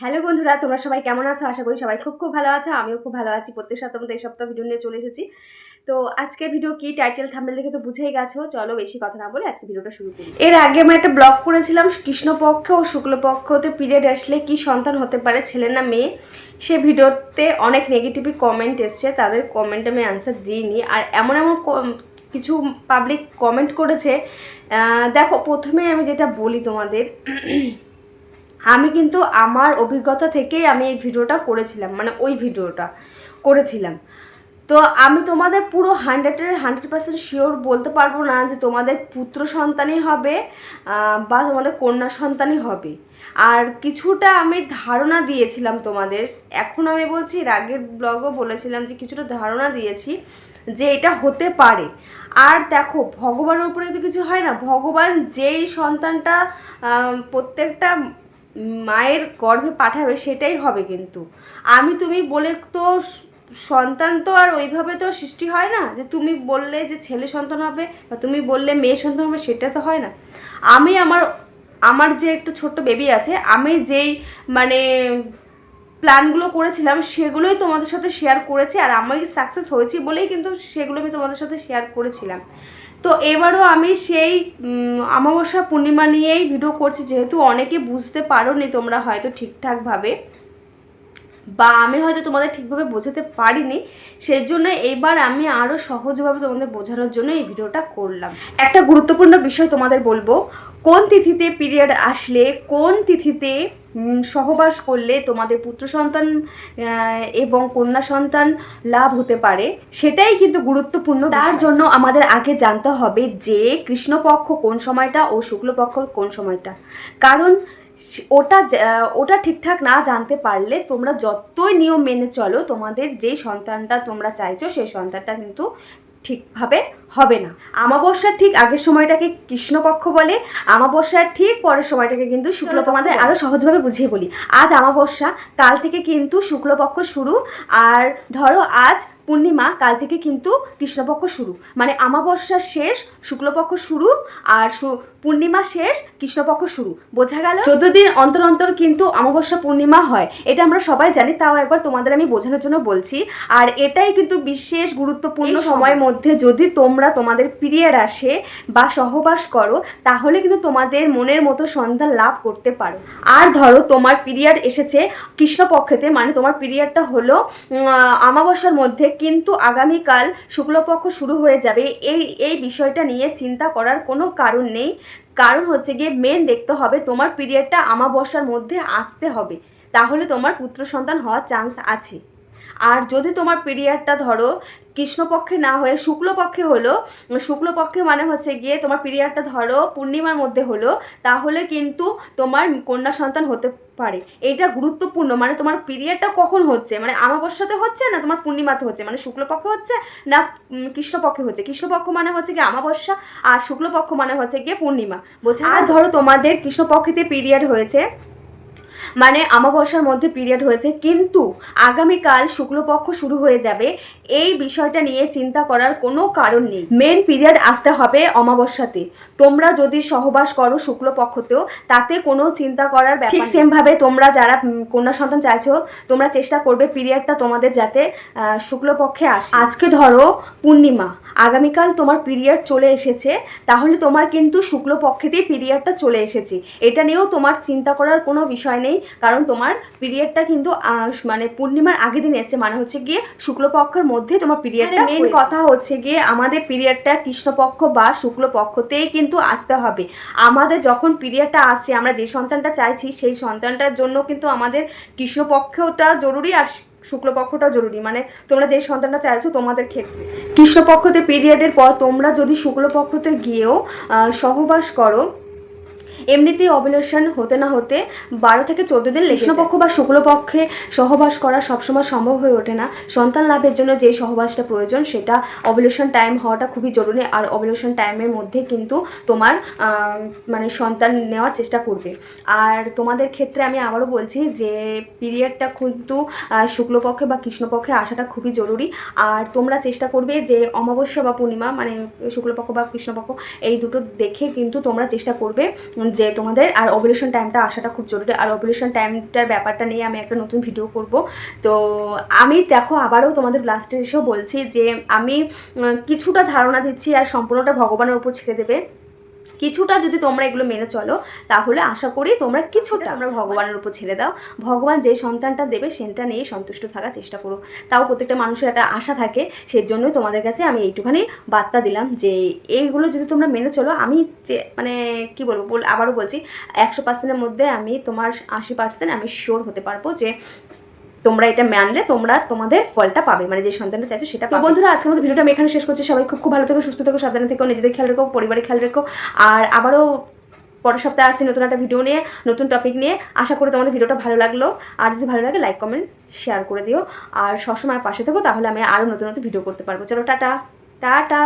Hello বন্ধুরা, তোমরা সবাই কেমন আছো? আশা করি সবাই খুব খুব ভালো আছো। আমিও খুব ভালো আছি। প্রত্যেক সপ্তাহ এই সপ্তাহ ভিডিও নিয়ে চলে এসেছি। তো আজকে ভিডিও কি? টাইটেল থাম্বেল দেখে তো বুঝেই গেছো। চলো বেশি কথা না বলে আজকে ভিডিওটা শুরু করি। এর আগে আমি একটা ব্লগ করেছিলাম, কৃষ্ণপক্ষ ও শুক্লপক্ষতে পিরিয়ড আসলে কি সন্তান হতে পারে, ছেলে না মেয়ে? সে ভিডিওতে অনেক নেগেটিভ কমেন্ট এসছে। তাদের কমেন্ট আমি অ্যান্সার দিইনি। আর এমন এমন কিছু পাবলিক কমেন্ট করেছে। দেখো প্রথমে আমি যেটা বলি তোমাদের আমি কিন্তু আমার অভিজ্ঞতা থেকেই আমি এই ভিডিওটা করেছিলাম মানে ওই ভিডিওটা করেছিলাম। তো আমি তোমাদের পুরো হান্ড্রেডের হান্ড্রেড পার্সেন্ট শিওর বলতে পারব না যে তোমাদের পুত্র সন্তানই হবে বা তোমাদের কন্যা সন্তানই হবে। আর কিছুটা আমি ধারণা দিয়েছিলাম তোমাদের, এখন আমি বলছি, এর আগের ব্লগও বলেছিলাম যে কিছুটা ধারণা দিয়েছি যে এটা হতে পারে। আর দেখো, ভগবানের উপরে তো কিছু হয় না, ভগবান যেই সন্তানটা প্রত্যেকটা মায়ের গর্ভে পাঠাবে সেটাই হবে কিন্তু। আমি তুমি বলে তো সন্তান তো আর ওইভাবে তো সৃষ্টি হয় না, যে তুমি বললে যে ছেলে সন্তান হবে বা তুমি বললে মেয়ে সন্তান হবে সেটা তো হয় না। আমি আমার আমার যে একটু ছোট্ট বেবি আছে, আমি যেই মানে প্ল্যানগুলো করেছিলাম সেগুলোই তোমাদের সাথে শেয়ার করেছি আর আমি সাকসেস হয়েছি বলেই কিন্তু সেগুলো আমি তোমাদের সাথে শেয়ার করেছিলাম। তো এবারও আমি সেই অমাবস্যা পূর্ণিমা নিয়েই ভিডিও করছি, যেহেতু অনেকে বুঝতে পারোনি তোমরা হয়তো ঠিকঠাকভাবে বা আমি হয়তো তোমাদের ঠিকভাবে বোঝাতে পারিনি সেই জন্য এইবার আমি আরও সহজভাবে তোমাদের বোঝানোর জন্য এই ভিডিওটা করলাম। একটা গুরুত্বপূর্ণ বিষয় তোমাদের বলব, কোন তিথিতে পিরিয়ড আসলে, কোন তিথিতে সহবাস করলে তোমাদের পুত্র সন্তান এবং কন্যা সন্তান লাভ হতে পারে। সেটাই কিন্তু গুরুত্বপূর্ণ তার জন্য আমাদের আগে জানতে হবে যে কৃষ্ণপক্ষ কোন সময়টা ও শুক্লপক্ষ কোন সময়টা। কারণ ওটা ওটা ঠিকঠাক না জানতে পারলে তোমরা যতই নিয়ম মেনে চলো, তোমাদের যে সন্তানটা তোমরা চাইছো, সেই সন্তানটা কিন্তু ঠিকভাবে হবে না। আমাবস্যার ঠিক আগের সময়টাকে কৃষ্ণপক্ষ বলে আমাবস্যার ঠিক পরের সময়টাকে কিন্তু শুক্ল তোমাদের আরও সহজভাবে বুঝিয়ে বলি। আজ আমাবস্যা কাল থেকে কিন্তু শুক্লপক্ষ শুরু আর ধরো আজ পূর্ণিমা কাল থেকে কিন্তু কৃষ্ণপক্ষ শুরু। মানে আমাবস্যা শেষ শুক্লপক্ষ শুরু আর পূর্ণিমা শেষ কৃষ্ণপক্ষ শুরু। বোঝা গেল? চোদ্দ দিন অন্তর অন্তর কিন্তু আমাবস্যা পূর্ণিমা হয়। এটা আমরা সবাই জানি তাও একবার তোমাদের আমি বোঝানোর জন্য বলছি। আর এটাই কিন্তু বিশেষ গুরুত্বপূর্ণ সময়ের মধ্যে যদি তোমরা তোমাদের পিরিয়ড আসে বা সহবাস করো, তাহলে কিন্তু তোমাদের মনের মতো সন্তান লাভ করতে পারো। আর ধরো তোমার পিরিয়ড এসেছে কৃষ্ণপক্ষেতে মানে তোমার পিরিয়ডটা হলো আমাবস্যার মধ্যে কিন্তু আগামীকাল শুক্লপক্ষ শুরু হয়ে যাবে। এই এই বিষয়টা নিয়ে চিন্তা করার কোনো কারণ নেই। কারণ হচ্ছে গিয়ে মেন দেখতে হবে তোমার পিরিয়ডটা আমাবস্যার মধ্যে আসতে হবে। তাহলে তোমার পুত্র সন্তান হওয়ার চান্স আছে। আর যদি তোমার পিরিয়ডটা ধরো কৃষ্ণপক্ষে না হয়ে শুক্লপক্ষে হলো শুক্লপক্ষে মানে হচ্ছে গিয়ে তোমার পিরিয়ডটা ধরো পূর্ণিমার মধ্যে হলো তাহলে কিন্তু তোমার কন্যা সন্তান হতে পারে। এটা গুরুত্বপূর্ণ মানে তোমার পিরিয়ডটা কখন হচ্ছে? মানে আমাবস্যাতে হচ্ছে না তোমার পূর্ণিমাতে হচ্ছে? মানে শুক্লপক্ষে হচ্ছে না কৃষ্ণপক্ষে হচ্ছে? কৃষ্ণপক্ষ মানে হচ্ছে গিয়ে আমাবস্যা আর শুক্লপক্ষ মানে হচ্ছে গিয়ে পূর্ণিমা। বোঝা আর ধরো তোমাদের কৃষ্ণপক্ষেতে পিরিয়ড হয়েছে মানে আমাবস্যার মধ্যে পিরিয়ড হয়েছে। কিন্তু আগামীকাল শুক্লপক্ষ শুরু হয়ে যাবে। এই বিষয়টা নিয়ে চিন্তা করার কোনো কারণ নেই। মেন পিরিয়ড আসতে হবে অমাবস্যাতে। তোমরা যদি সহবাস করো শুক্লপক্ষতেও তাতে কোনো চিন্তা করার ঠিক সেমভাবে তোমরা যারা কন্যা সন্তান চাইছো তোমরা চেষ্টা করবে পিরিয়ডটা তোমাদের যাতে শুক্লপক্ষে আসে। আজকে ধরো পূর্ণিমা। আগামীকাল তোমার পিরিয়ড চলে এসেছে। তাহলে তোমার কিন্তু শুক্লপক্ষেতেই পিরিয়ডটা চলে এসেছে। এটা নিয়েও তোমার চিন্তা করার কোনো বিষয় নেই। কারণ তোমার পিরিয়ডটা কিন্তু মানে পূর্ণিমার আগের দিন এসছে। মানে হচ্ছে গিয়ে শুক্লপক্ষের মধ্যে তোমার পিরিয়ডটা মেন কথা হচ্ছে গিয়ে আমাদের পিরিয়ডটা কৃষ্ণপক্ষ বা শুক্লপক্ষতেই কিন্তু আসতে হবে। আমাদের যখন পিরিয়ডটা আসছে আমরা যে সন্তানটা চাইছি সেই সন্তানটার জন্য কিন্তু আমাদের কৃষ্ণপক্ষটা জরুরি আর শুক্লপক্ষটা জরুরি। মানে তোমরা যে সন্তানটা চাইছো তোমাদের ক্ষেত্রে। কৃষ্ণপক্ষতে পিরিয়ডের পর তোমরা যদি শুক্লপক্ষতে গিয়েও সহবাস করো এমনিতেই অবলেশন হতে না হতে বারো থেকে চোদ্দ দিন কৃষ্ণপক্ষ বা শুক্লপক্ষে সহবাস করা সবসময় সম্ভব হয়ে ওঠে না। সন্তান লাভের জন্য যে সহবাসটা প্রয়োজন সেটা অবলেশন টাইম হওয়াটা খুবই জরুরি আর অবলেশন টাইমের মধ্যে কিন্তু তোমার মানে সন্তান নেওয়ার চেষ্টা করবে। আর তোমাদের ক্ষেত্রে আমি আবারও বলছি যে পিরিয়ডটা কিন্তু শুক্লপক্ষে বা কৃষ্ণপক্ষে আসাটা খুবই জরুরি। আর তোমরা চেষ্টা করবে যে অমাবস্যা বা পূর্ণিমা মানে শুক্লপক্ষ বা কৃষ্ণপক্ষ এই দুটো দেখে কিন্তু তোমরা চেষ্টা করবে যে তোমাদের আর অপারেশন টাইমটা আসাটা খুব জরুরি। আর অপারেশন টাইমটার ব্যাপারটা নিয়ে আমি একটা নতুন ভিডিও করব। তো আমি দেখো, আবারও তোমাদের লাস্টে এসেও বলছি যে আমি কিছুটা ধারণা দিচ্ছি আর সম্পূর্ণটা ভগবানের উপর ছেড়ে দেবে। কিছুটা যদি তোমরা এগুলো মেনে চলো তাহলে আশা করি তোমরা কিছুটা আমরা ভগবানের উপর ছেড়ে দাও। ভগবান যে সন্তানটা দেবে সেটা নিয়ে সন্তুষ্ট থাকার চেষ্টা করো। তাও প্রত্যেকটা মানুষের একটা আশা থাকে সেই জন্যই তোমাদের কাছে আমি এইটুখানি বার্তা দিলাম যে এইগুলো যদি তোমরা মেনে চলো আমি যে মানে কি বলব বল আবারও বলছি একশো পার্সেন্টের মধ্যে আমি তোমার আশি পার্সেন্ট আমি শিওর হতে পারব যে তোমরা এটা মানলে তোমরা তোমাদের ফলটা পাবে মানে যে সন্তানটা চাইছো সেটা তো বন্ধুরা আজকের মতো ভিডিওটা আমি এখানে শেষ করছি। সবাই খুব খুব ভালো থেকো সুস্থ থেকো সাবধানে থেকো নিজেদের খেয়াল রেখো পরিবারের খেয়াল রেখো। আর আবারও পরের সপ্তাহে আসছি নতুন একটা ভিডিও নিয়ে নতুন টপিক নিয়ে। আশা করি তোমাদের ভিডিওটা ভালো লাগল। আর যদি ভালো লাগে লাইক কমেন্ট শেয়ার করে দিও। আর সবসময় পাশে থেকো তাহলে আমি আরও নতুন নতুন ভিডিও করতে পারব। চলো টাটা। টাটা।